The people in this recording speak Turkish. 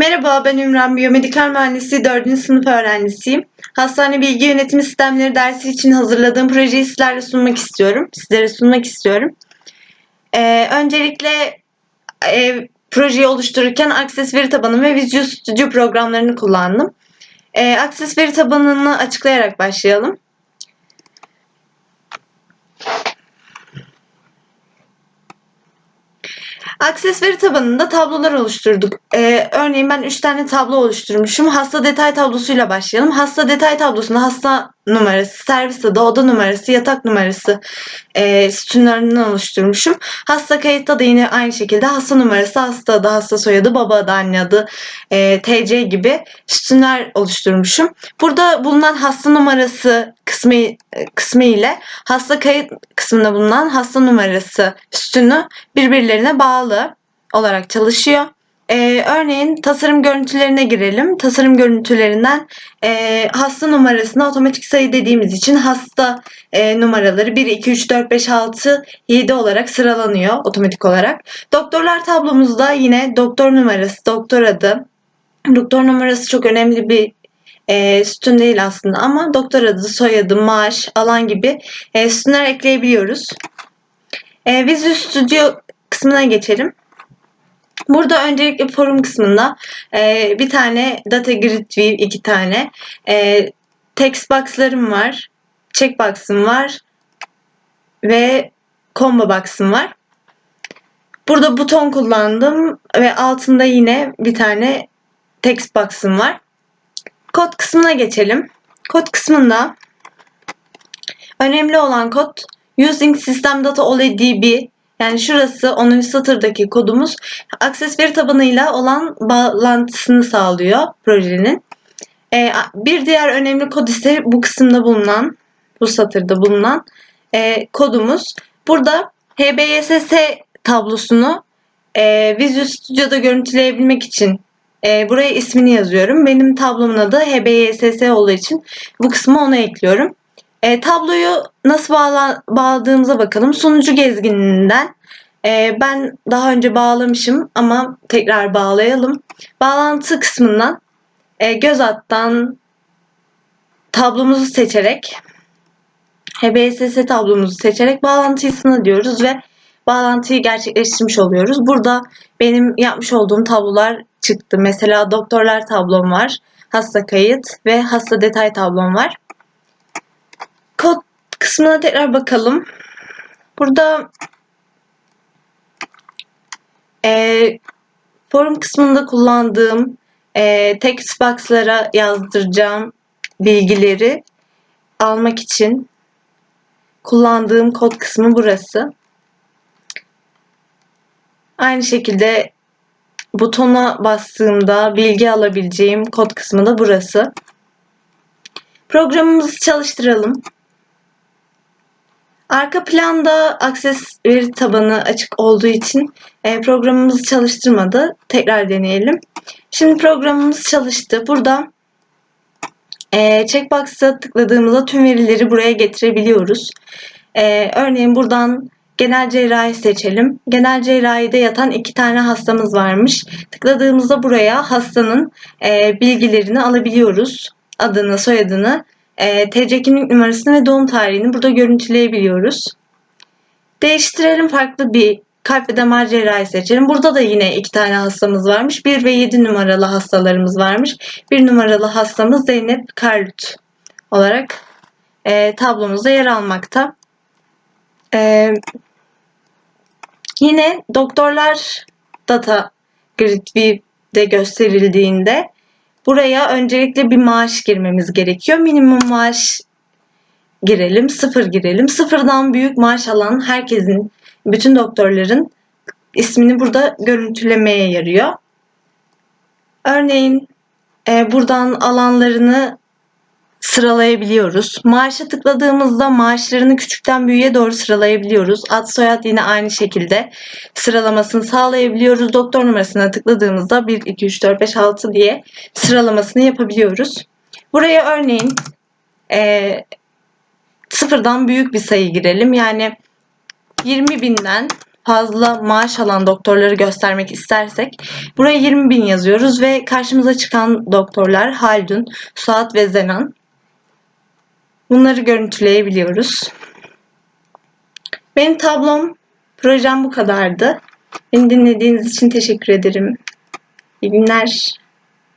Merhaba, ben Ümran, biyomedikal mühendisi 4. sınıf öğrencisiyim. Hastane bilgi yönetimi sistemleri dersi için hazırladığım projeyi sizlerle sunmak istiyorum. Sizlere sunmak istiyorum. Ee, öncelikle e, projeyi oluştururken Access veri tabanı ve Visual Studio programlarını kullandım. Ee, Access veri tabanını açıklayarak başlayalım. Access veri tabanında tablolar oluşturduk. Ee, örneğin ben 3 tane tablo oluşturmuşum. Hasta detay tablosuyla başlayalım. Hasta detay tablosunda hasta numarası, servis adı, oda numarası, yatak numarası e, sütunlarından oluşturmuşum. Hasta kayıtta da yine aynı şekilde hasta numarası, hasta adı, hasta soyadı, baba adı, anne adı, e, TC gibi sütunlar oluşturmuşum. Burada bulunan hasta numarası kısmı, kısmı ile hasta kayıt kısmında bulunan hasta numarası sütunu birbirlerine bağlı olarak çalışıyor. Ee, örneğin tasarım görüntülerine girelim. Tasarım görüntülerinden e, hasta numarasına otomatik sayı dediğimiz için hasta e, numaraları 1, 2, 3, 4, 5, 6, 7 olarak sıralanıyor otomatik olarak. Doktorlar tablomuzda yine doktor numarası, doktor adı. Doktor numarası çok önemli bir e, sütun değil aslında ama doktor adı, soyadı, maaş, alan gibi e, sütunlar ekleyebiliyoruz. E, Visual Studio kısmına geçelim. Burada öncelikle forum kısmında e, bir tane data grid view, iki tane e, text box'larım var, checkbox'ım var ve combo box'ım var. Burada buton kullandım ve altında yine bir tane text box'ım var. Kod kısmına geçelim. Kod kısmında önemli olan kod using system data OLEDB yani şurası 10. satırdaki kodumuz Access veri tabanıyla olan bağlantısını sağlıyor projenin. Ee, bir diğer önemli kod ise bu kısımda bulunan, bu satırda bulunan e, kodumuz. Burada HBSS tablosunu e, Visual Studio'da görüntüleyebilmek için e, buraya ismini yazıyorum. Benim tablomun adı HBSS olduğu için bu kısmı ona ekliyorum. E, tabloyu nasıl bağla, bağladığımıza bakalım. Sunucu gezgininden e, ben daha önce bağlamışım ama tekrar bağlayalım. Bağlantı kısmından e, göz alttan tablomuzu seçerek HBSS tablomuzu seçerek bağlantısını diyoruz ve bağlantıyı gerçekleştirmiş oluyoruz. Burada benim yapmış olduğum tablolar çıktı. Mesela doktorlar tablom var, hasta kayıt ve hasta detay tablom var. Kısmına tekrar bakalım. Burada e, forum kısmında kullandığım e, text box'lara yazdıracağım bilgileri almak için kullandığım kod kısmı burası. Aynı şekilde butona bastığımda bilgi alabileceğim kod kısmı da burası. Programımızı çalıştıralım. Arka planda Access veri tabanı açık olduğu için e, programımızı çalıştırmadı. Tekrar deneyelim. Şimdi programımız çalıştı. Burada e, checkbox'a tıkladığımızda tüm verileri buraya getirebiliyoruz. E, örneğin buradan genel cerrahi seçelim. Genel cerrahide yatan iki tane hastamız varmış. Tıkladığımızda buraya hastanın bilgilerini alabiliyoruz. Adını, soyadını, e, TC kimlik numarasını ve doğum tarihini burada görüntüleyebiliyoruz. Değiştirelim farklı bir kalp ve damar cerrahi seçelim. Burada da yine iki tane hastamız varmış. 1 ve 7 numaralı hastalarımız varmış. 1 numaralı hastamız Zeynep Karlut olarak e, tablomuzda yer almakta. E, yine doktorlar data grid view'de gösterildiğinde Buraya öncelikle bir maaş girmemiz gerekiyor. Minimum maaş girelim, sıfır girelim. Sıfırdan büyük maaş alan herkesin, bütün doktorların ismini burada görüntülemeye yarıyor. Örneğin e, buradan alanlarını sıralayabiliyoruz. Maaşa tıkladığımızda maaşlarını küçükten büyüğe doğru sıralayabiliyoruz. Ad soyad yine aynı şekilde sıralamasını sağlayabiliyoruz. Doktor numarasına tıkladığımızda 1, 2, 3, 4, 5, 6 diye sıralamasını yapabiliyoruz. Buraya örneğin e, sıfırdan büyük bir sayı girelim. Yani 20 binden fazla maaş alan doktorları göstermek istersek buraya 20 bin yazıyoruz ve karşımıza çıkan doktorlar Haldun, Suat ve Zenan. Bunları görüntüleyebiliyoruz. Benim tablom, projem bu kadardı. Beni dinlediğiniz için teşekkür ederim. İyi günler.